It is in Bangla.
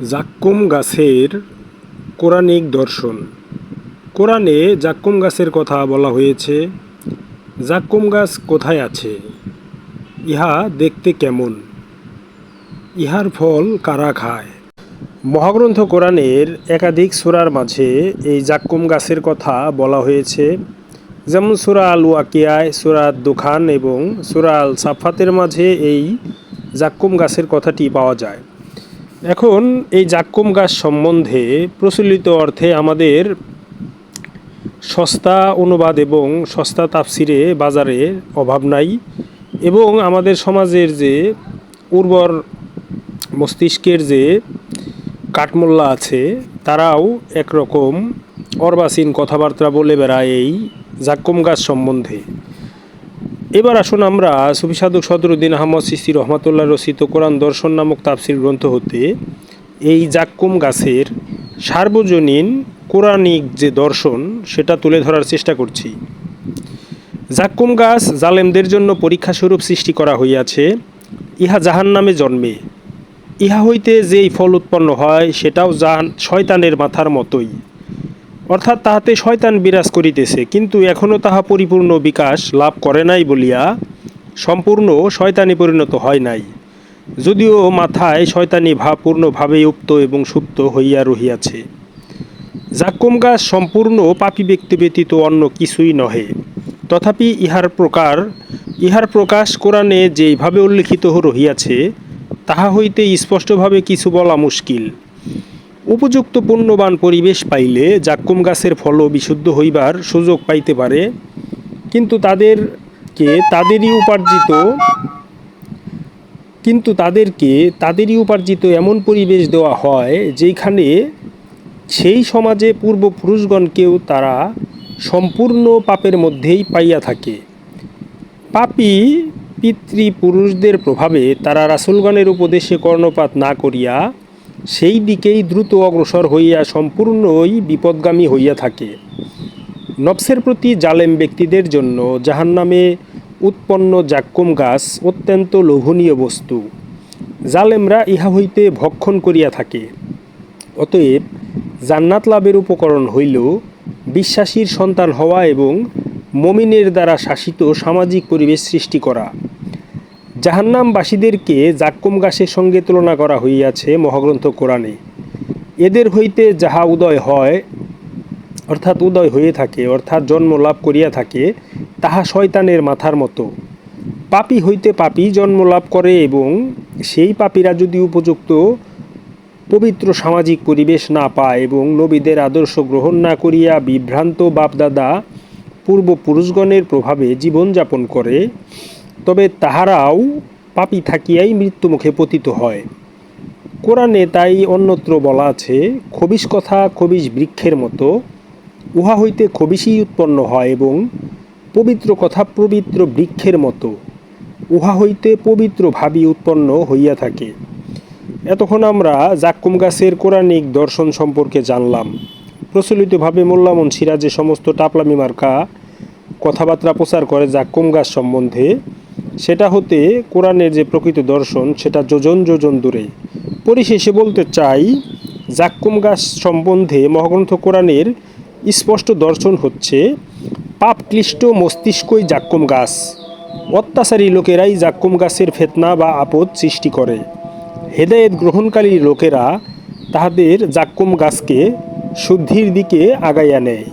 জাক্কুম গাছের কোরআনিক দর্শন। কোরআনে জাক্কুম গাছের কথা বলা হয়েছে, জাক্কুম গাছ কোথায় আছে? ইহা দেখতে কেমন? ইহার ফল কারা খায়? মহাগ্রন্থ কোরআনের একাধিক সূরার মাঝে এই জাক্কুম গাছের কথা বলা হয়েছে, যেমন সুরা আল ওয়াকিয়ায় সুরা দুখান এবং সুরা আল সাফাতের মাঝে এই জাক্কুম গাছের কথাটি পাওয়া যায়। এখন এই জাক্কুম গাছ সম্বন্ধে প্রচলিত অর্থে আমাদের সস্তা অনুবাদ এবং সস্তা তাফসিরে বাজারে অভাব নাই এবং আমাদের সমাজের যে উর্বর মস্তিষ্কের যে কাঠমোল্লা আছে, তারাও একরকম অর্বাচীন কথাবার্তা বলে বেড়ায় এই জাক্কুম গাছ সম্বন্ধে। এবার আসুন আমরা সুফি সাধক সদরুদ্দিন আহমদ সিসি রহমাতুল্লাহ রচিত কোরআন দর্শন নামক তাফসির গ্রন্থ হতে এই জাক্কুম গাছের সার্বজনীন কোরআনিক যে দর্শন, সেটা তুলে ধরার চেষ্টা করছি। জাক্কুম গাছ জালেমদের জন্য পরীক্ষাস্বরূপ সৃষ্টি করা হইয়াছে, ইহা জাহান নামে জন্মে। ইহা হইতে যেই ফল উৎপন্ন হয়, সেটাও জাহান শয়তানের মাথার মতোই। অর্থাৎ তাহাতে শয়তান বিরাজ করিতেছে, কিন্তু এখনও তাহা পরিপূর্ণ বিকাশ লাভ করে নাই বলিয়া সম্পূর্ণ শয়তানি পরিণত হয় নাই। যদিও মাথায় শয়তানি ভাব পূর্ণভাবে উক্ত এবং সুপ্ত হইয়া রহিয়াছে। জাক্কুম গাছ সম্পূর্ণ পাপী ব্যক্তি ব্যতীত অন্য কিছুই নহে। তথাপি ইহার প্রকার, ইহার প্রকাশ কোরআনে যেইভাবে উল্লিখিত রহিয়াছে, তাহা হইতে স্পষ্টভাবে কিছু বলা মুশকিল। উপযুক্ত পুণ্যবান পরিবেশ পাইলে জাক্কুম গাছের ফলও বিশুদ্ধ হইবার সুযোগ পাইতে পারে। কিন্তু তাদেরকে তাদেরই উপার্জিত, কিন্তু তাদেরকে তাদেরই উপার্জিত এমন পরিবেশ দেওয়া হয় যেখানে সেই সমাজে পূর্বপুরুষগণকেও তারা সম্পূর্ণ পাপের মধ্যেই পাইয়া থাকে। পাপী পিতৃপুরুষদের প্রভাবে তারা রাসুলগণের উপদেশে কর্ণপাত না করিয়া সেই দিকেই দ্রুত অগ্রসর হইয়া সম্পূর্ণই বিপদগামী হইয়া থাকে। নফসের প্রতি জালেম ব্যক্তিদের জন্য জাহান্নামে উৎপন্ন জাক্কুম গাছ অত্যন্ত লোভনীয় বস্তু। জালেমরা ইহা হইতে ভক্ষণ করিয়া থাকে। অতএব জান্নাত লাভের উপকরণ হইল বিশ্বাসীর সন্তান হওয়া এবং মমিনের দ্বারা শাসিত সামাজিক পরিবেশ সৃষ্টি করা। জাহান্নামবাসীদেরকে জাক্কুম গাছের সঙ্গে তুলনা করা হইয়াছে মহাগ্রন্থ কোরআনে। এদের হইতে যাহা উদয় হয়, অর্থাৎ উদয় হয়ে থাকে, অর্থাৎ জন্ম লাভ করিয়া থাকে, তাহা শয়তানের মাথার মতো। পাপী হইতে পাপী জন্ম লাভ করে এবং সেই পাপীরা যদি উপযুক্ত পবিত্র সামাজিক পরিবেশ না পায় এবং নবীদের আদর্শ গ্রহণ না করিয়া বিভ্রান্ত বাপদাদা পূর্বপুরুষগণের প্রভাবে জীবনযাপন করে তবে তাহারাও পাপি থাকিয়াই মৃত্যুমুখে পতিত হয়। কোরআনে তাই অন্যত্র বলা আছে খবিস কথা খবিস বৃক্ষের মতো, উহা হইতে খবিসই উৎপন্ন হয় এবং পবিত্র কথা পবিত্র বৃক্ষের মতো, উহা হইতে পবিত্র ভাবি উৎপন্ন হইয়া থাকে। এতক্ষণ আমরা জাক্কুম গাছের কোরআনিক দর্শন সম্পর্কে জানলাম। প্রচলিতভাবে মোল্লামন সিরা যে সমস্ত টাপলামি মার্কা কথাবার্তা প্রচার করে জাক্কুম গাছ সম্বন্ধে। সেটা হতে কোরআনের যে প্রকৃত দর্শন, সেটা যোজন যোজন দূরে। পরিশেষে বলতে চাই জাক্কুম গাছ সম্বন্ধে মহাগ্রন্থ কোরআনের স্পষ্ট দর্শন হচ্ছে, পাপক্লিষ্ট মস্তিষ্কই জাক্কুম গাছ। অত্যাচারী লোকেরাই জাক্কুম গাছের ফেতনা বা আপদ সৃষ্টি করে। হেদায়েত গ্রহণকারী লোকেরা তাহাদের জাক্কুম গাছকে শুদ্ধির দিকে আগাইয়া নেয়।